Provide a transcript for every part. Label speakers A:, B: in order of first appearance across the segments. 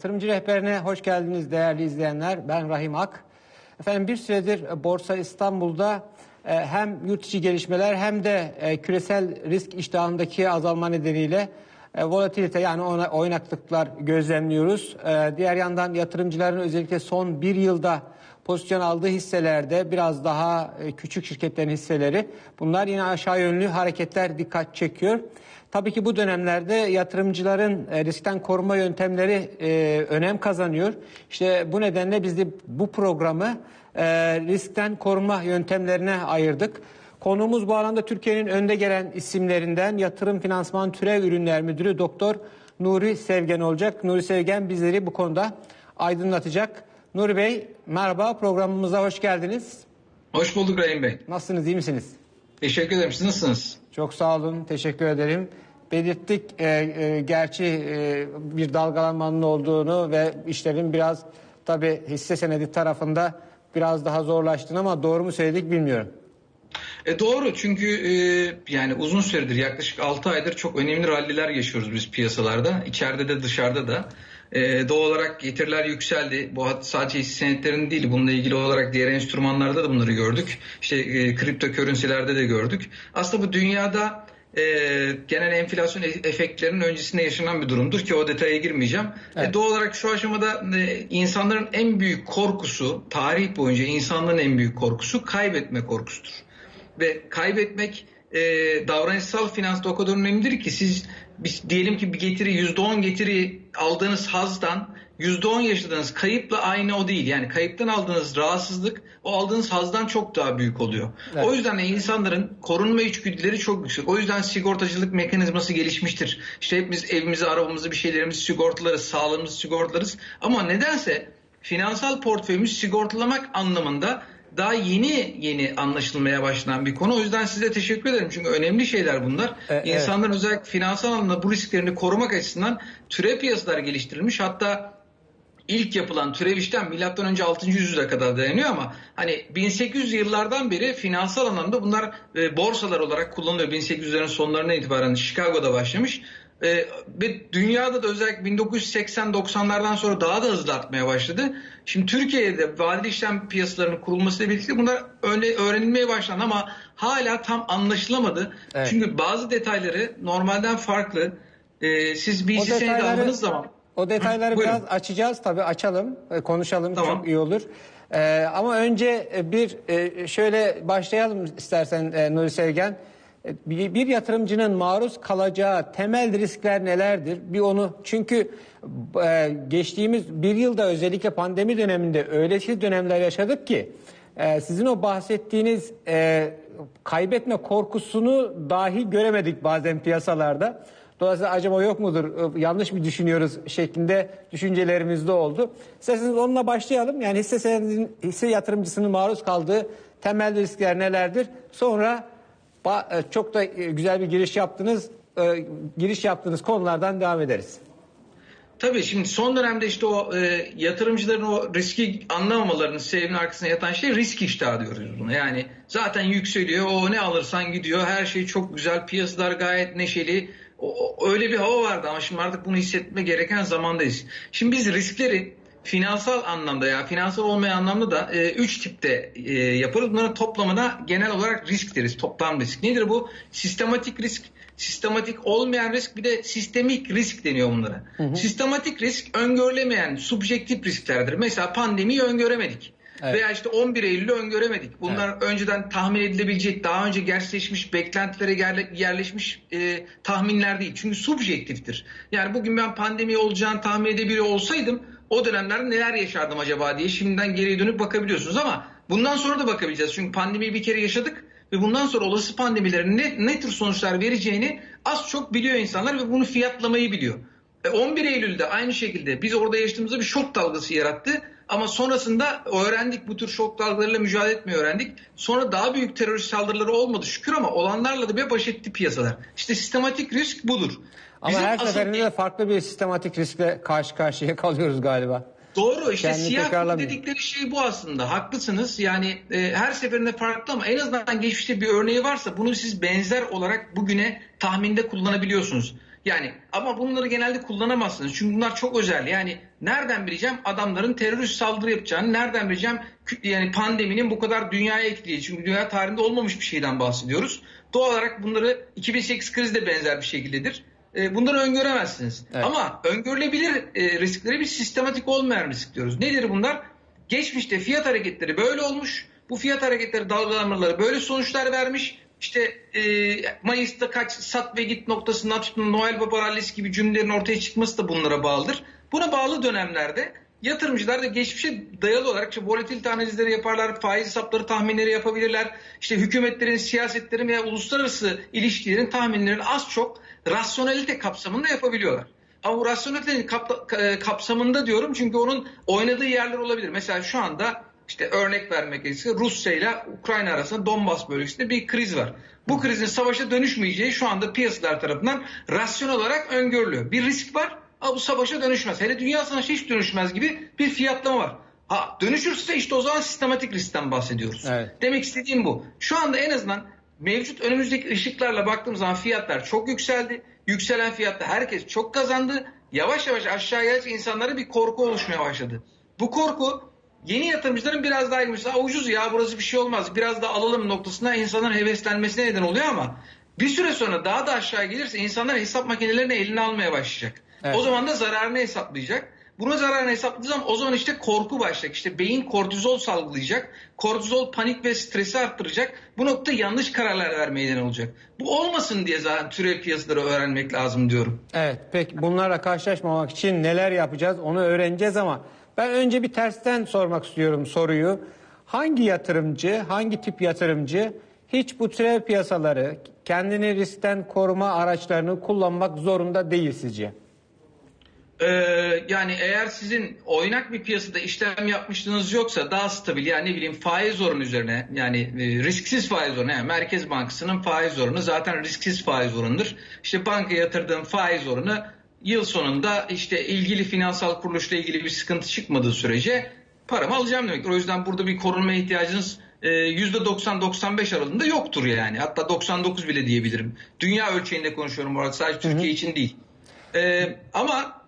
A: Yatırımcı rehberine hoş geldiniz değerli izleyenler. Ben Rahim Ak. Efendim bir süredir Borsa İstanbul'da e, hem yurt içi gelişmeler hem de e, küresel risk iştahındaki azalma nedeniyle e, volatilite yani oynaklıklar gözlemliyoruz. Diğer yandan yatırımcıların özellikle son bir yılda pozisyon aldığı hisselerde biraz daha küçük şirketlerin hisseleri bunlar yine aşağı yönlü hareketler dikkat çekiyor. Tabii ki bu dönemlerde yatırımcıların e, riskten koruma yöntemleri e, önem kazanıyor. İşte bu nedenle biz de bu programı e, riskten koruma yöntemlerine ayırdık. Konuğumuz bu alanda Türkiye'nin önde gelen isimlerinden Yatırım Finansman Türev Ürünler Müdürü Doktor Nuri Sevgen olacak. Nuri Sevgen bizleri bu konuda aydınlatacak. Nuri Bey merhaba programımıza hoş geldiniz.
B: Hoş bulduk Rahim Bey.
A: Nasılsınız iyi misiniz?
B: Teşekkür ederim. Siz nasılsınız?
A: Çok sağ olun. Teşekkür ederim. Belirttik e, e, gerçi e, bir dalgalanmanın olduğunu ve işlerin biraz tabi hisse senedi tarafında biraz daha zorlaştığını ama doğru mu söyledik bilmiyorum.
B: E doğru çünkü e, yani uzun süredir yaklaşık 6 aydır çok önemli ralliler yaşıyoruz biz piyasalarda. içeride de dışarıda da. E, doğal olarak getiriler yükseldi. Bu sadece hisse senetlerinin değil bununla ilgili olarak diğer enstrümanlarda da bunları gördük. İşte e, kripto körünsilerde de gördük. Aslında bu dünyada e, genel enflasyon e, efektlerinin öncesinde yaşanan bir durumdur ki o detaya girmeyeceğim. E, evet. E, doğal olarak şu aşamada e, insanların en büyük korkusu, tarih boyunca insanların en büyük korkusu kaybetme korkusudur. Ve kaybetmek e, davranışsal finansta o kadar önemlidir ki siz biz diyelim ki bir getiri %10 getiri aldığınız hazdan %10 yaşadığınız kayıpla aynı o değil. Yani kayıptan aldığınız rahatsızlık o aldığınız hazdan çok daha büyük oluyor. Evet. O yüzden de insanların korunma içgüdüleri çok yüksek. O yüzden sigortacılık mekanizması gelişmiştir. İşte hepimiz evimizi, arabamızı, bir şeylerimizi sigortalarız, sağlığımızı sigortalarız. Ama nedense finansal portföyümüzü sigortalamak anlamında daha yeni yeni anlaşılmaya başlanan bir konu. O yüzden size teşekkür ederim. Çünkü önemli şeyler bunlar. E, İnsanların evet. özellikle finansal anlamda bu risklerini korumak açısından türev piyasalar geliştirilmiş. Hatta ilk yapılan türev işlem milattan önce 6. yüzyıla kadar dayanıyor ama hani 1800 yıllardan beri finansal anlamda bunlar e, borsalar olarak kullanılıyor. 1800'lerin sonlarına itibaren Chicago'da başlamış. E, ve dünyada da özellikle 1980-90'lardan sonra daha da hızlı artmaya başladı. Şimdi Türkiye'de vadeli işlem piyasalarının kurulmasıyla birlikte bunlar öyle öğrenilmeye başlandı ama hala tam anlaşılamadı. Evet. Çünkü bazı detayları normalden farklı. E, siz bir hisse senedi aldığınız zaman
A: o detayları biraz açacağız tabii açalım, e, konuşalım tamam. çok iyi olur. Ee, ama önce bir e, şöyle başlayalım istersen e, Nuri Sevgen. Bir, bir yatırımcının maruz kalacağı temel riskler nelerdir? Bir onu çünkü e, geçtiğimiz bir yılda özellikle pandemi döneminde öylesi dönemler yaşadık ki e, sizin o bahsettiğiniz e, kaybetme korkusunu dahi göremedik bazen piyasalarda. Dolayısıyla acaba yok mudur, e, yanlış mı düşünüyoruz şeklinde düşüncelerimiz de oldu. İsterseniz onunla başlayalım. Yani hisse, senedin, hisse yatırımcısının maruz kaldığı temel riskler nelerdir? Sonra e, çok da e, güzel bir giriş yaptınız. Giriş yaptığınız konulardan devam ederiz.
B: Tabii şimdi son dönemde işte o e, yatırımcıların o riski anlamamalarının sebebinin arkasına yatan şey risk iştahı diyoruz buna. Yani zaten yükseliyor, o ne alırsan gidiyor, her şey çok güzel, piyasalar gayet neşeli, o, öyle bir hava vardı ama şimdi artık bunu hissetme gereken zamandayız. Şimdi biz riskleri finansal anlamda ya finansal olmayan anlamda da e, üç tipte e, yaparız. Bunların toplamına genel olarak risk deriz. Toplam risk. Nedir bu? Sistematik risk, sistematik olmayan risk bir de sistemik risk deniyor bunlara. Hı hı. Sistematik risk öngörülemeyen subjektif risklerdir. Mesela pandemiyi öngöremedik. Evet. Veya işte 11 Eylül'ü öngöremedik. Bunlar evet. önceden tahmin edilebilecek, daha önce gerçekleşmiş, beklentilere yerleşmiş e, tahminler değil. Çünkü subjektiftir. Yani bugün ben pandemi olacağını tahmin edebiliyor olsaydım o dönemlerde neler yaşardım acaba diye şimdiden geriye dönüp bakabiliyorsunuz ama bundan sonra da bakabileceğiz. Çünkü pandemiyi bir kere yaşadık ve bundan sonra olası pandemilerin ne, ne tür sonuçlar vereceğini az çok biliyor insanlar ve bunu fiyatlamayı biliyor. 11 e, Eylül'de aynı şekilde biz orada yaşadığımızda bir şok dalgası yarattı. Ama sonrasında öğrendik bu tür şok dalgalarıyla mücadele etmeyi öğrendik. Sonra daha büyük terörist saldırıları olmadı şükür ama olanlarla da bir baş etti piyasalar. İşte sistematik risk budur.
A: Ama Bizim her asıl... seferinde de farklı bir sistematik riskle karşı karşıya kalıyoruz galiba.
B: Doğru işte Kendini siyah dedikleri şey bu aslında. Haklısınız yani e, her seferinde farklı ama en azından geçmişte bir örneği varsa bunu siz benzer olarak bugüne tahminde kullanabiliyorsunuz. Yani ama bunları genelde kullanamazsınız. Çünkü bunlar çok özel. Yani nereden bileceğim adamların terörist saldırı yapacağını, nereden bileceğim yani pandeminin bu kadar dünyaya etkileyeceği. Çünkü dünya tarihinde olmamış bir şeyden bahsediyoruz. Doğal olarak bunları 2008 krizi de benzer bir şekildedir. E, bunları öngöremezsiniz.
A: Evet.
B: Ama öngörülebilir e, riskleri bir sistematik olmayan risk diyoruz. Nedir bunlar? Geçmişte fiyat hareketleri böyle olmuş. Bu fiyat hareketleri dalgalanmaları böyle sonuçlar vermiş. İşte e, Mayıs'ta kaç sat ve git noktasından tutun Noel Baba rallisi gibi cümlelerin ortaya çıkması da bunlara bağlıdır. Buna bağlı dönemlerde yatırımcılar da geçmişe dayalı olarak işte volatilite analizleri yaparlar, faiz hesapları tahminleri yapabilirler. İşte hükümetlerin, siyasetlerin veya uluslararası ilişkilerin tahminlerini az çok rasyonelite kapsamında yapabiliyorlar. Ama bu rasyonelitenin e, kapsamında diyorum çünkü onun oynadığı yerler olabilir. Mesela şu anda işte örnek vermek gerekirse Rusya ile Ukrayna arasında Donbas bölgesinde bir kriz var. Bu krizin savaşa dönüşmeyeceği şu anda piyasalar tarafından rasyonel olarak öngörülüyor. Bir risk var ama bu savaşa dönüşmez. Hele dünya savaşı hiç dönüşmez gibi bir fiyatlama var. Ha dönüşürse işte o zaman sistematik riskten bahsediyoruz.
A: Evet.
B: Demek istediğim bu. Şu anda en azından mevcut önümüzdeki ışıklarla baktığımız zaman fiyatlar çok yükseldi. Yükselen fiyatta herkes çok kazandı. Yavaş yavaş aşağı gelecek insanlara bir korku oluşmaya başladı. Bu korku yeni yatırımcıların biraz daha ilgisi. ucuz ya burası bir şey olmaz biraz da alalım noktasına insanların heveslenmesine neden oluyor ama bir süre sonra daha da aşağı gelirse insanlar hesap makinelerini eline almaya başlayacak.
A: Evet.
B: O zaman da zararını hesaplayacak. Buna zararını hesapladığı zaman o zaman işte korku başlayacak. İşte beyin kortizol salgılayacak. Kortizol panik ve stresi arttıracak. Bu nokta yanlış kararlar vermeye neden olacak. Bu olmasın diye zaten türev piyasaları öğrenmek lazım diyorum.
A: Evet peki bunlarla karşılaşmamak için neler yapacağız onu öğreneceğiz ama ben önce bir tersten sormak istiyorum soruyu. Hangi yatırımcı, hangi tip yatırımcı hiç bu türev piyasaları kendini riskten koruma araçlarını kullanmak zorunda değil sizce?
B: Ee, yani eğer sizin oynak bir piyasada işlem yapmışlığınız yoksa daha stabil yani ne bileyim faiz oranı üzerine yani e, risksiz faiz oranı yani Merkez Bankası'nın faiz oranı zaten risksiz faiz oranıdır. İşte banka yatırdığım faiz oranı yıl sonunda işte ilgili finansal kuruluşla ilgili bir sıkıntı çıkmadığı sürece paramı alacağım demektir. O yüzden burada bir korunma ihtiyacınız e, %90-95 aralığında yoktur yani. Hatta 99 bile diyebilirim. Dünya ölçeğinde konuşuyorum bu arada sadece Türkiye için değil. E, ama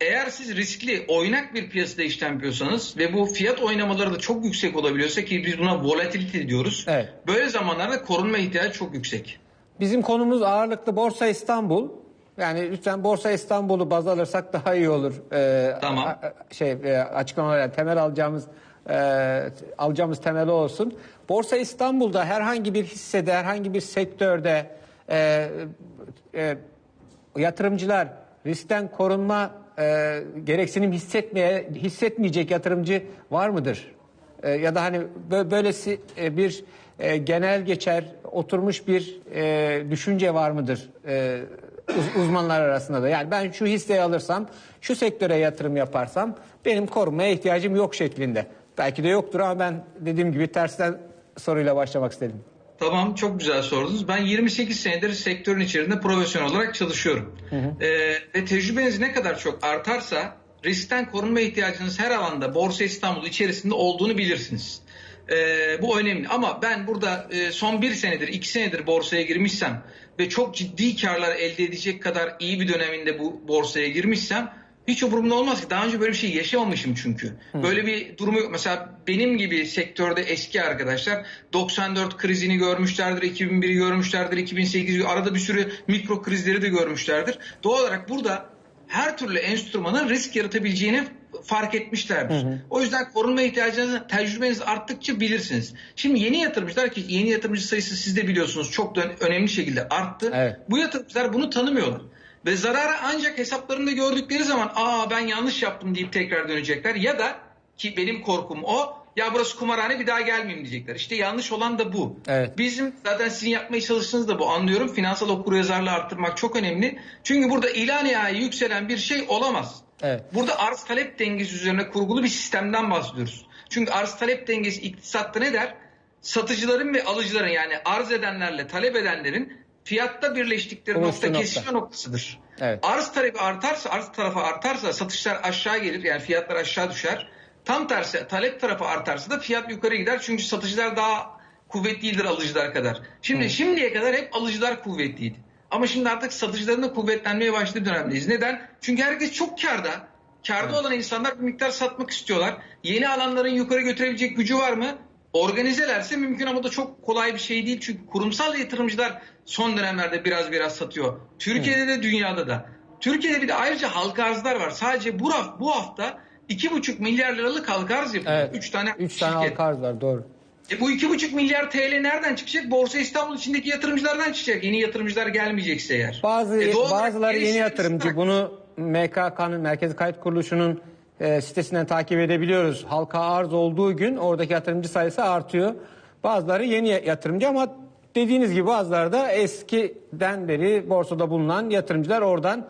B: eğer siz riskli, oynak bir piyasada işlem yapıyorsanız ve bu fiyat oynamaları da çok yüksek olabiliyorsa ki biz buna volatility diyoruz.
A: Evet.
B: Böyle zamanlarda korunma ihtiyacı çok yüksek.
A: Bizim konumuz ağırlıklı Borsa İstanbul. Yani lütfen Borsa İstanbul'u baz alırsak daha iyi olur. Ee,
B: Tamam.
A: a- şey e, açıklamalar temel alacağımız e, alacağımız temeli olsun. Borsa İstanbul'da herhangi bir hissede, herhangi bir sektörde e, e, yatırımcılar riskten korunma e, gereksinim hissetmeye hissetmeyecek yatırımcı var mıdır? E, ya da hani bö- böylesi e, bir e, genel geçer oturmuş bir e, düşünce var mıdır e, uz- uzmanlar arasında da? Yani ben şu hisseyi alırsam, şu sektöre yatırım yaparsam benim korunmaya ihtiyacım yok şeklinde. Belki de yoktur ama ben dediğim gibi tersten soruyla başlamak istedim.
B: Tamam çok güzel sordunuz. Ben 28 senedir sektörün içerisinde profesyonel olarak çalışıyorum. Ee, ve tecrübeniz ne kadar çok artarsa riskten korunma ihtiyacınız her alanda Borsa İstanbul içerisinde olduğunu bilirsiniz. Ee, bu önemli ama ben burada e, son bir senedir iki senedir borsaya girmişsem ve çok ciddi karlar elde edecek kadar iyi bir döneminde bu borsaya girmişsem hiç umurumda olmaz ki. Daha önce böyle bir şey yaşamamışım çünkü. Böyle bir durumu yok. Mesela benim gibi sektörde eski arkadaşlar 94 krizini görmüşlerdir, 2001'i görmüşlerdir, 2008 arada bir sürü mikro krizleri de görmüşlerdir. Doğal olarak burada her türlü enstrümanın risk yaratabileceğini fark etmişlerdir. O yüzden korunma ihtiyacınızı tecrübeniz arttıkça bilirsiniz. Şimdi yeni yatırımcılar ki yeni yatırımcı sayısı siz de biliyorsunuz çok da önemli şekilde arttı.
A: Evet.
B: Bu yatırımcılar bunu tanımıyorlar. Ve zararı ancak hesaplarında gördükleri zaman aa ben yanlış yaptım deyip tekrar dönecekler. Ya da ki benim korkum o ya burası kumarhane bir daha gelmeyeyim diyecekler. İşte yanlış olan da bu.
A: Evet.
B: Bizim zaten sizin yapmaya çalıştığınız da bu anlıyorum. Finansal okuryazarlığı arttırmak çok önemli. Çünkü burada ilan nihai yükselen bir şey olamaz.
A: Evet.
B: Burada arz talep dengesi üzerine kurgulu bir sistemden bahsediyoruz. Çünkü arz talep dengesi iktisatta ne der? Satıcıların ve alıcıların yani arz edenlerle talep edenlerin fiyatta birleştikleri
A: Buluştuğu
B: nokta
A: nokta.
B: kesişme noktasıdır.
A: Evet.
B: Arz talebi artarsa, arz tarafı artarsa satışlar aşağı gelir yani fiyatlar aşağı düşer. Tam tersi talep tarafı artarsa da fiyat yukarı gider çünkü satıcılar daha kuvvetliydir alıcılar kadar. Şimdi şimdiye kadar hep alıcılar kuvvetliydi. Ama şimdi artık satıcıların da kuvvetlenmeye başladığı dönemdeyiz. Neden? Çünkü herkes çok karda. Karda olan insanlar bir miktar satmak istiyorlar. Yeni alanların yukarı götürebilecek gücü var mı? Organizelerse mümkün ama da çok kolay bir şey değil. Çünkü kurumsal yatırımcılar son dönemlerde biraz biraz satıyor. Türkiye'de de dünyada da. Türkiye'de bir de ayrıca halka arzlar var. Sadece bu, hafta, bu hafta 2,5 milyar liralık halka arz yapılıyor.
A: Evet.
B: 3 tane,
A: 3 tane halka arz var doğru.
B: E bu 2,5 milyar TL nereden çıkacak? Borsa İstanbul içindeki yatırımcılardan çıkacak. Yeni yatırımcılar gelmeyecekse eğer.
A: Bazı
B: E
A: bazıları yeni yatırımcı.
B: ıslak.
A: Bunu MKK'nın Merkezi Kayıt Kuruluşu'nun e, sitesinden takip edebiliyoruz. Halka arz olduğu gün oradaki yatırımcı sayısı artıyor. Bazıları yeni yatırımcı ama dediğiniz gibi bazıları da eskiden beri borsada bulunan yatırımcılar oradan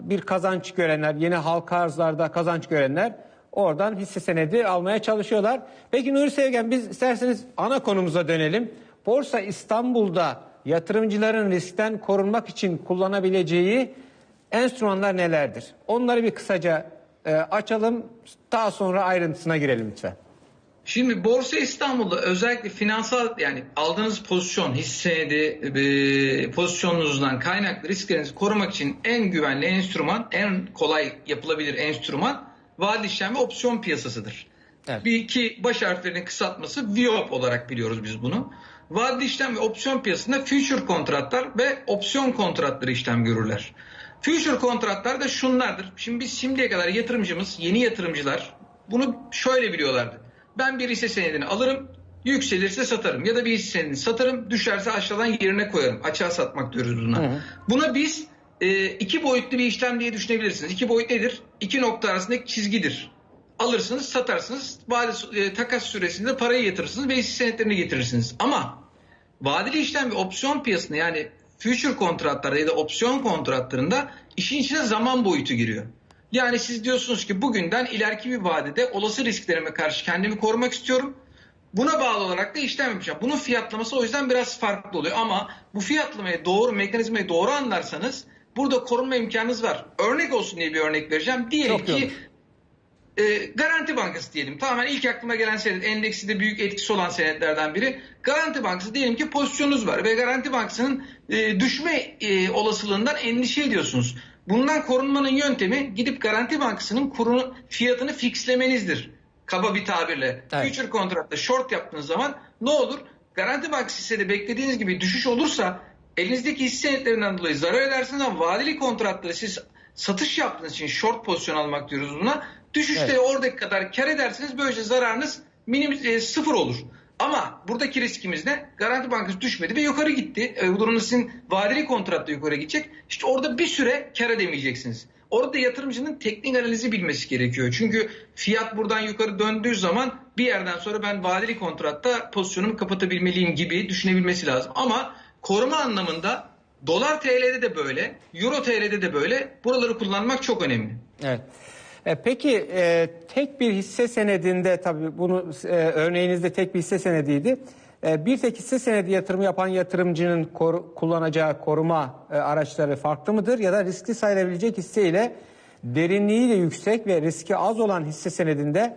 A: bir kazanç görenler, yeni halka arzlarda kazanç görenler oradan hisse senedi almaya çalışıyorlar. Peki Nuri Sevgen biz isterseniz ana konumuza dönelim. Borsa İstanbul'da yatırımcıların riskten korunmak için kullanabileceği enstrümanlar nelerdir? Onları bir kısaca e, açalım. Daha sonra ayrıntısına girelim lütfen.
B: Şimdi Borsa İstanbul'da özellikle finansal yani aldığınız pozisyon, hisse senedi e, pozisyonunuzdan kaynaklı risklerinizi korumak için en güvenli enstrüman, en kolay yapılabilir enstrüman vadeli işlem ve opsiyon piyasasıdır.
A: Evet.
B: Bir iki baş harflerinin kısaltması VIOP olarak biliyoruz biz bunu. Vadeli işlem ve opsiyon piyasasında future kontratlar ve opsiyon kontratları işlem görürler. Future kontratlar da şunlardır. Şimdi biz şimdiye kadar yatırımcımız, yeni yatırımcılar bunu şöyle biliyorlardı. Ben bir hisse senedini alırım, yükselirse satarım. Ya da bir hisse senedini satarım, düşerse aşağıdan yerine koyarım. Açığa satmak diyoruz buna.
A: Hı.
B: Buna biz e, iki boyutlu bir işlem diye düşünebilirsiniz. İki boyut nedir? İki nokta arasındaki çizgidir. Alırsınız, satarsınız. Vade, e, takas süresinde parayı yatırırsınız ve hisse senetlerini getirirsiniz. Ama vadeli işlem ve opsiyon piyasasında yani future kontratlarda ya da opsiyon kontratlarında işin içine zaman boyutu giriyor. Yani siz diyorsunuz ki bugünden ileriki bir vadede olası risklerime karşı kendimi korumak istiyorum. Buna bağlı olarak da işlem yapacağım. Bunun fiyatlaması o yüzden biraz farklı oluyor. Ama bu fiyatlamayı doğru, mekanizmayı doğru anlarsanız burada korunma imkanınız var. Örnek olsun diye bir örnek vereceğim. Diyelim
A: Çok
B: ki e, Garanti Bankası diyelim. Tamamen ilk aklıma gelen senet, endeksi de büyük etkisi olan senetlerden biri. Garanti Bankası diyelim ki pozisyonunuz var ve Garanti Bankası'nın e, düşme e, olasılığından endişe ediyorsunuz. Bundan korunmanın yöntemi gidip Garanti Bankası'nın kurunu, fiyatını fixlemenizdir. Kaba bir tabirle.
A: Evet.
B: Future kontratta short yaptığınız zaman ne olur? Garanti Bankası hissede beklediğiniz gibi düşüş olursa elinizdeki hisse senetlerinden dolayı zarar edersiniz ama vadeli kontratları siz satış yaptığınız için short pozisyon almak diyoruz buna. Düşüşte
A: Evet.
B: oradaki kadar kar edersiniz böylece zararınız minim e, sıfır olur. Ama buradaki riskimiz ne? Garanti Bankası düşmedi ve yukarı gitti. E, bu durumda sizin vadeli kontratta yukarı gidecek. İşte orada bir süre kar edemeyeceksiniz. Orada yatırımcının teknik analizi bilmesi gerekiyor. Çünkü fiyat buradan yukarı döndüğü zaman bir yerden sonra ben vadeli kontratta pozisyonumu kapatabilmeliyim gibi düşünebilmesi lazım. Ama koruma anlamında dolar TL'de de böyle, euro TL'de de böyle buraları kullanmak çok önemli.
A: Evet. E, peki e, tek bir hisse senedinde tabii bunu e, örneğinizde tek bir hisse senediydi. E, bir tek hisse senedi yatırımı yapan yatırımcının koru- kullanacağı koruma e, araçları farklı mıdır ya da riskli sayılabilecek hisse ile derinliği de yüksek ve riski az olan hisse senedinde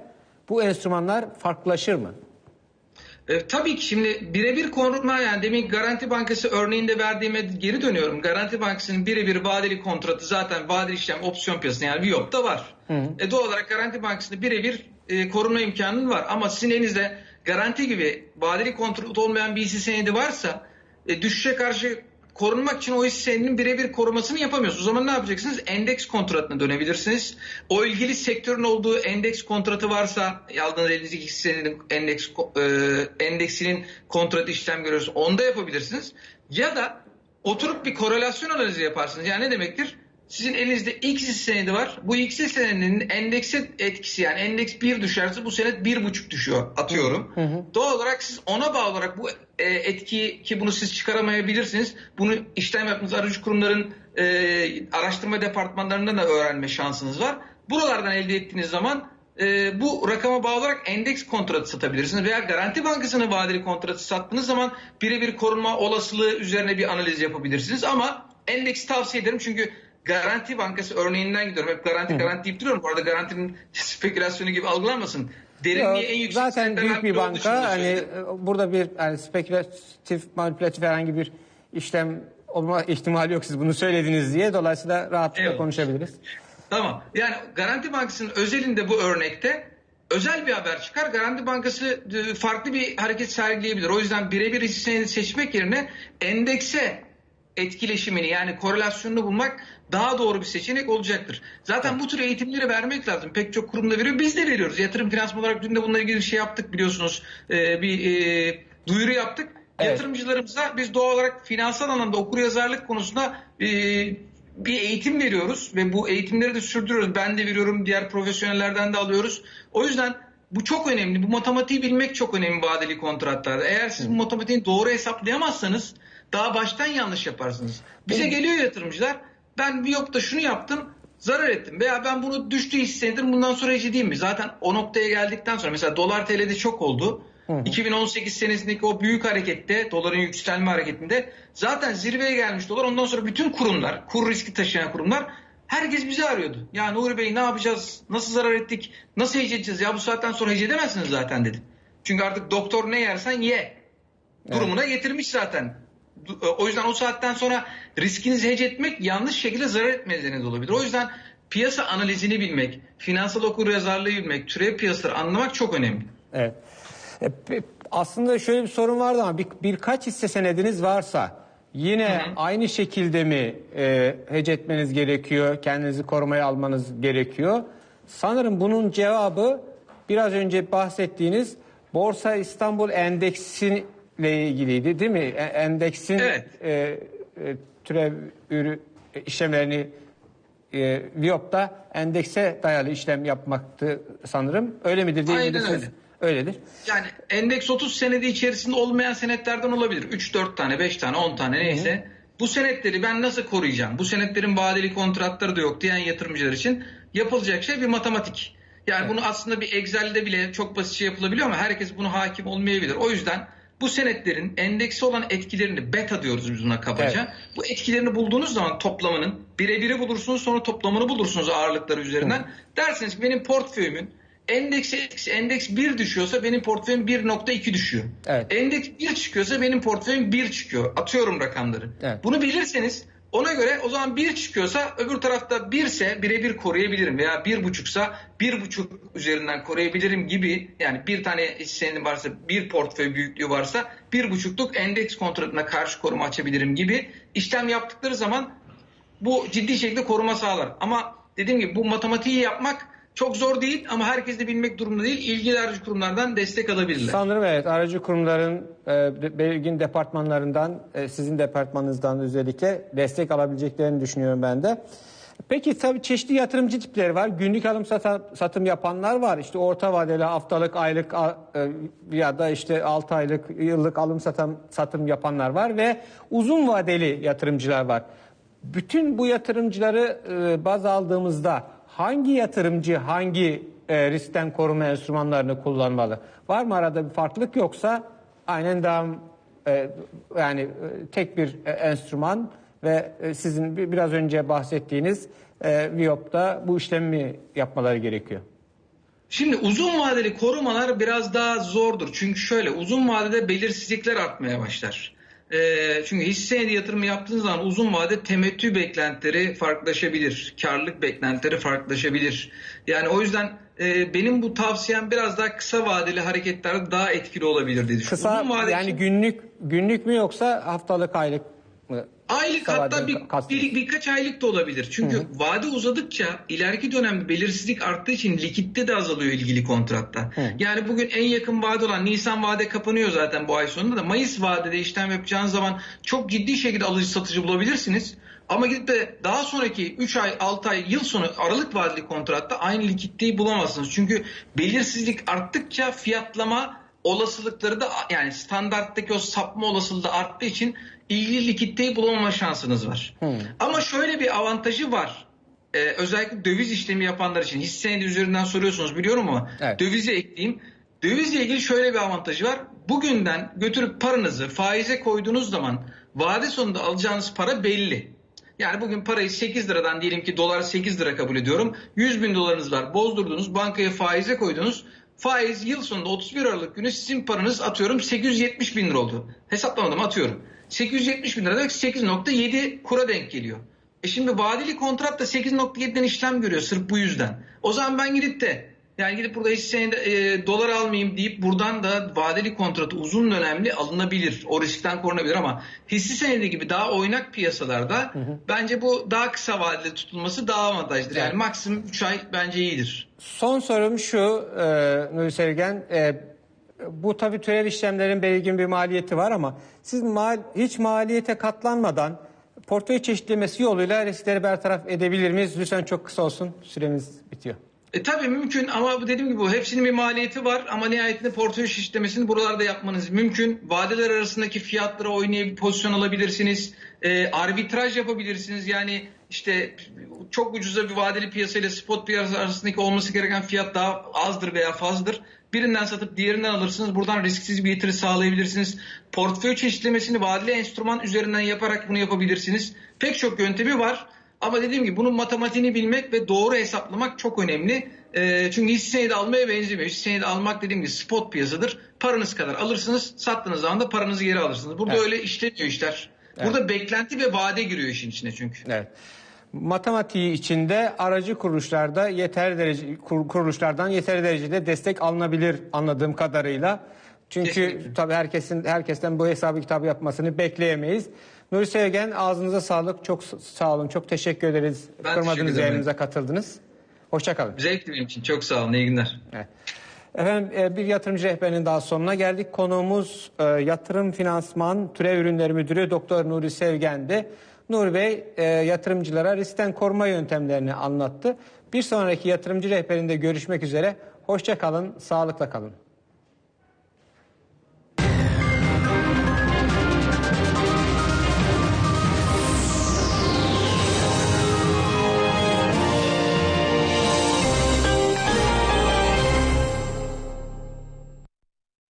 A: bu enstrümanlar farklılaşır mı?
B: E, tabii ki şimdi birebir koruma yani demin Garanti Bankası örneğinde verdiğime geri dönüyorum. Garanti Bankası'nın birebir vadeli kontratı zaten vadeli işlem opsiyon piyasasında yani VIOP'ta var. E, doğal olarak Garanti Bankası'nda birebir e, koruma imkanın var. Ama sizin elinizde garanti gibi vadeli kontrat olmayan bir hisse senedi varsa e, düşüşe karşı korunmak için o hisse senedinin birebir korumasını yapamıyorsunuz. O zaman ne yapacaksınız? Endeks kontratına dönebilirsiniz. O ilgili sektörün olduğu endeks kontratı varsa aldığınız elinizdeki hisse senedinin endeks, e, endeksinin kontratı işlem görüyorsunuz. Onda yapabilirsiniz. Ya da oturup bir korelasyon analizi yaparsınız. Yani ne demektir? Sizin elinizde X hisse senedi var. Bu X hisse senedinin endekse etkisi yani endeks 1 düşerse bu senet 1,5 düşüyor atıyorum. Doğal olarak siz ona bağlı olarak bu e, etkiyi ki bunu siz çıkaramayabilirsiniz. Bunu işlem yaptığınız aracı kurumların e, araştırma departmanlarından da öğrenme şansınız var. Buralardan elde ettiğiniz zaman e, bu rakama bağlı olarak endeks kontratı satabilirsiniz veya Garanti Bankası'na vadeli kontratı sattığınız zaman birebir korunma olasılığı üzerine bir analiz yapabilirsiniz ama endeksi tavsiye ederim çünkü Garanti Bankası örneğinden gidiyorum. Hep garanti garanti deyip duruyorum. Bu arada garantinin spekülasyonu gibi algılanmasın. Derinliği en yüksek
A: Zaten büyük bir banka hani e, burada bir yani spekülatif manipülatif herhangi bir işlem olma ihtimali yok siz bunu söylediniz diye. Dolayısıyla rahatlıkla
B: Evet.
A: konuşabiliriz.
B: Tamam. Yani Garanti Bankası'nın özelinde bu örnekte özel bir haber çıkar. Garanti Bankası e, farklı bir hareket sergileyebilir. O yüzden birebir hisse senedi seçmek yerine endekse etkileşimini yani korelasyonunu bulmak daha doğru bir seçenek olacaktır. Zaten bu tür eğitimleri vermek lazım. Pek çok kurumda veriyor. Biz de veriyoruz. Yatırım finansman olarak dün de bununla ilgili bir şey yaptık biliyorsunuz. Ee, bir e, duyuru yaptık.
A: Evet.
B: Yatırımcılarımıza biz doğal olarak finansal anlamda okuryazarlık konusunda e, bir eğitim veriyoruz ve bu eğitimleri de sürdürüyoruz. Ben de veriyorum, diğer profesyonellerden de alıyoruz. O yüzden bu çok önemli. Bu matematiği bilmek çok önemli vadeli kontratlarda. Eğer siz bu matematiği doğru hesaplayamazsanız daha baştan yanlış yaparsınız. Bize geliyor yatırımcılar. Ben bir yok da şunu yaptım, zarar ettim. Veya ben bunu düştü hissediyorum bundan sonra hece değil mi? Zaten o noktaya geldikten sonra mesela dolar TL'de çok oldu. 2018 senesindeki o büyük harekette, doların yükselme hareketinde zaten zirveye gelmiş dolar. Ondan sonra bütün kurumlar, kur riski taşıyan kurumlar herkes bizi arıyordu. Ya Nuri Bey ne yapacağız? Nasıl zarar ettik? Nasıl hece edeceğiz? Ya bu saatten sonra hece edemezsiniz zaten dedim. Çünkü artık doktor ne yersen ye durumuna getirmiş zaten. Du- O yüzden o saatten sonra riskinizi hece etmek yanlış şekilde zarar etmenize olabilir. O yüzden piyasa analizini bilmek, finansal okuryazarlığı bilmek, türev piyasaları anlamak çok önemli.
A: Evet. E, Aslında şöyle bir sorun vardı ama bir, birkaç hisse senediniz varsa yine aynı şekilde mi e, hece etmeniz gerekiyor, kendinizi korumaya almanız gerekiyor? Sanırım bunun cevabı biraz önce bahsettiğiniz Borsa İstanbul Endeksi'yle ilgiliydi değil mi? E- Endeksin
B: Evet.
A: e, e, türev ürü işlemlerini e, Viyop'ta endekse dayalı işlem yapmaktı sanırım. Öyle midir değil
B: Aynen
A: midir? Siz-
B: öyle.
A: Öyledir.
B: Yani endeks 30 senedi içerisinde olmayan senetlerden olabilir. 3-4 tane, 5 tane, 10 tane neyse. Bu senetleri ben nasıl koruyacağım? Bu senetlerin vadeli kontratları da yok diyen yatırımcılar için yapılacak şey bir matematik. Yani bunu aslında bir Excel'de bile çok basitçe yapılabiliyor ama herkes bunu hakim olmayabilir. O yüzden bu senetlerin endeksi olan etkilerini beta diyoruz biz buna kabaca.
A: Evet.
B: Bu etkilerini bulduğunuz zaman toplamanın birebiri bulursunuz sonra toplamını bulursunuz ağırlıkları üzerinden. Dersiniz ki benim portföyümün endeks endeks 1 düşüyorsa benim portföyüm 1.2 düşüyor.
A: Evet.
B: Endeks 1 çıkıyorsa benim portföyüm 1 çıkıyor. Atıyorum rakamları.
A: Evet.
B: Bunu bilirseniz ona göre o zaman 1 çıkıyorsa öbür tarafta 1 ise birebir koruyabilirim veya 1.5'sa 1.5 üzerinden koruyabilirim gibi yani bir tane hissenin varsa bir portföy büyüklüğü varsa 1.5'luk endeks kontratına karşı koruma açabilirim gibi işlem yaptıkları zaman bu ciddi şekilde koruma sağlar. Ama dediğim gibi bu matematiği yapmak çok zor değil ama herkes de bilmek durumunda değil. İlgili aracı kurumlardan destek alabilirler.
A: Sanırım evet aracı kurumların e, belirgin departmanlarından e, sizin departmanınızdan özellikle destek alabileceklerini düşünüyorum ben de. Peki tabii çeşitli yatırımcı tipleri var. Günlük alım satım yapanlar var. İşte orta vadeli haftalık, aylık e, ya da işte 6 aylık, yıllık alım satım, satım yapanlar var ve uzun vadeli yatırımcılar var. Bütün bu yatırımcıları e, baz aldığımızda hangi yatırımcı hangi e, riskten koruma enstrümanlarını kullanmalı? Var mı arada bir farklılık yoksa aynen devam e, yani e, tek bir e, enstrüman ve e, sizin bir- biraz önce bahsettiğiniz e, Viyop'ta bu işlemi yapmaları gerekiyor.
B: Şimdi uzun vadeli korumalar biraz daha zordur. Çünkü şöyle uzun vadede belirsizlikler artmaya başlar. Ee, çünkü hisse senedi yatırımı yaptığınız zaman uzun vade temettü beklentileri farklılaşabilir. Karlılık beklentileri farklılaşabilir. Yani o yüzden e, benim bu tavsiyem biraz daha kısa vadeli hareketlerde daha etkili olabilir düşünüyorum.
A: Kısa
B: Uzun vade
A: yani
B: için-
A: günlük günlük mü yoksa haftalık aylık mı?
B: Aylık hatta bir, bir- birkaç aylık da olabilir. Çünkü vade uzadıkça ileriki dönemde belirsizlik arttığı için likitte de azalıyor ilgili kontratta. Yani bugün en yakın vade olan Nisan vade kapanıyor zaten bu ay sonunda da Mayıs vadede işlem yapacağınız zaman çok ciddi şekilde alıcı satıcı bulabilirsiniz. Ama gidip de daha sonraki 3 ay 6 ay yıl sonu aralık vadeli kontratta aynı likiditeyi bulamazsınız. Çünkü belirsizlik arttıkça fiyatlama olasılıkları da yani standarttaki o sapma olasılığı da arttığı için ilgili likiditeyi bulamama şansınız var. Ama şöyle bir avantajı var. Ee, özellikle döviz işlemi yapanlar için hisse senedi üzerinden soruyorsunuz biliyorum ama
A: Evet.
B: dövize ekleyeyim. Dövizle ilgili şöyle bir avantajı var. Bugünden götürüp paranızı faize koyduğunuz zaman vade sonunda alacağınız para belli. Yani bugün parayı 8 liradan diyelim ki dolar 8 lira kabul ediyorum. 100 bin dolarınız var bozdurdunuz bankaya faize koydunuz. Faiz yıl sonunda 31 Aralık günü sizin paranız atıyorum 870 bin lira oldu. Hesaplamadım atıyorum. 870 bin lira demek 8.7 kura denk geliyor. E şimdi vadeli kontrat da 8.7'den işlem görüyor sırf bu yüzden. O zaman ben gidip de yani gidip burada hisse senedi e, dolar almayayım deyip buradan da vadeli kontratı uzun dönemli alınabilir. O riskten korunabilir ama hisse senedi gibi daha oynak piyasalarda bence bu daha kısa vadeli tutulması daha avantajlıdır. Yani
A: Evet.
B: maksimum 3 ay bence iyidir.
A: Son sorum şu e, Nuri Sevgen. E, bu tabii türev işlemlerin belirgin bir maliyeti var ama siz mal, hiç maliyete katlanmadan portföy çeşitlemesi yoluyla riskleri bertaraf edebilir miyiz? Lütfen çok kısa olsun. Süremiz bitiyor.
B: E tabii mümkün ama dediğim gibi bu hepsinin bir maliyeti var ama nihayetinde portföy şişlemesini buralarda yapmanız mümkün. Vadeler arasındaki fiyatlara oynayıp pozisyon alabilirsiniz. E, arbitraj yapabilirsiniz. Yani işte çok ucuza bir vadeli piyasayla spot piyasa arasındaki olması gereken fiyat daha azdır veya fazladır. Birinden satıp diğerinden alırsınız. Buradan risksiz bir getiri sağlayabilirsiniz. Portföy çeşitlemesini vadeli enstrüman üzerinden yaparak bunu yapabilirsiniz. Pek çok yöntemi var. Ama dediğim gibi bunun matematiğini bilmek ve doğru hesaplamak çok önemli. Ee, çünkü hisse senedi almaya benzemiyor. Hisse senedi almak dediğim gibi spot piyasadır. Paranız kadar alırsınız, sattığınız zaman da paranızı geri alırsınız. Burada
A: Evet.
B: öyle işlemiyor işler. Burada beklenti ve vade giriyor işin içine çünkü.
A: Evet. Matematiği içinde aracı kuruluşlarda yeterli derece kur- kuruluşlardan yeterli derecede destek alınabilir anladığım kadarıyla. Çünkü
B: Kesinlikle.
A: tabii herkesin herkesten bu hesabı kitabı yapmasını bekleyemeyiz. Nuri Sevgen ağzınıza sağlık. Çok sağ olun. Çok teşekkür ederiz.
B: Ben ederim.
A: yayınımıza katıldınız. Hoşçakalın.
B: Zevkli benim için. Çok sağ olun. İyi günler.
A: Evet. Efendim e, bir yatırımcı rehberinin daha sonuna geldik. Konuğumuz e, yatırım finansman türev ürünleri müdürü Doktor Nuri Sevgen'di. Nuri Bey e, yatırımcılara riskten koruma yöntemlerini anlattı. Bir sonraki yatırımcı rehberinde görüşmek üzere. Hoşça kalın, sağlıkla kalın.